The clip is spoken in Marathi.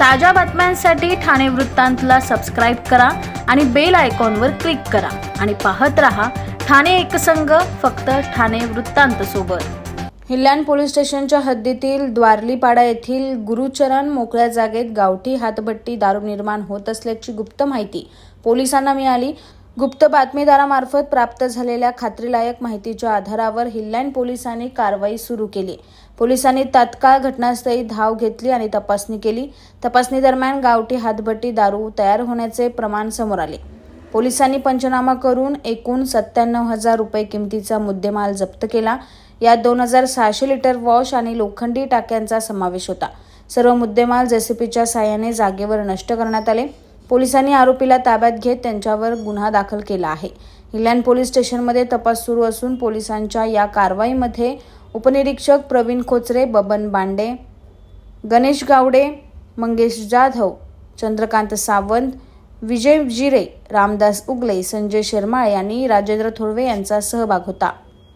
ताज्या बातम्यांसाठी ठाणे वृत्तांतला सबस्क्राईब करा आणि बेल आयकॉनवर क्लिक करा. आणि पाहत रहा ठाणे एकसंघ फक्त ठाणे वृत्तांत सोबत. हिल्ल्यान पोलीस स्टेशनच्या हद्दीतील द्वारलीपाडा येथील गुरुचरण मोकळ्या जागेत गावठी हातभट्टी दारू निर्माण होत असल्याची गुप्त माहिती पोलिसांना मिळाली. गुप्त बातमीदारामार्फत प्राप्त झालेल्या खात्रीलायक माहितीच्या आधारावर हिल्लँड पोलिसांनी कारवाई सुरू केली. पोलिसांनी तात्काळ घटनास्थळी धाव घेतली आणि तपासणी केली. तपासणी दरम्यान गावठी हातभट्टी दारू तयार होण्याचे प्रमाण समोर आले. पोलिसांनी पंचनामा करून एकूण सत्त्याण्णव हजार रुपये किमतीचा मुद्देमाल जप्त केला. यात दोन हजार सहाशे लिटर वॉश आणि लोखंडी टाक्यांचा समावेश होता. सर्व मुद्देमाल जेसीपीच्या साह्याने जागेवर नष्ट करण्यात आले. पोलिसांनी आरोपीला ताब्यात घेत त्यांच्यावर गुन्हा दाखल केला आहे. हिल्यान पोलीस स्टेशनमध्ये तपास सुरू असून पोलिसांच्या या कारवाईमध्ये उपनिरीक्षक प्रवीण खोचरे बबन बांडे गणेश गावडे मंगेश जाधव चंद्रकांत सावंत विजय जिरे रामदास उगले संजय शर्माळे आणि राजेंद्र थोडवे यांचा सहभाग होता.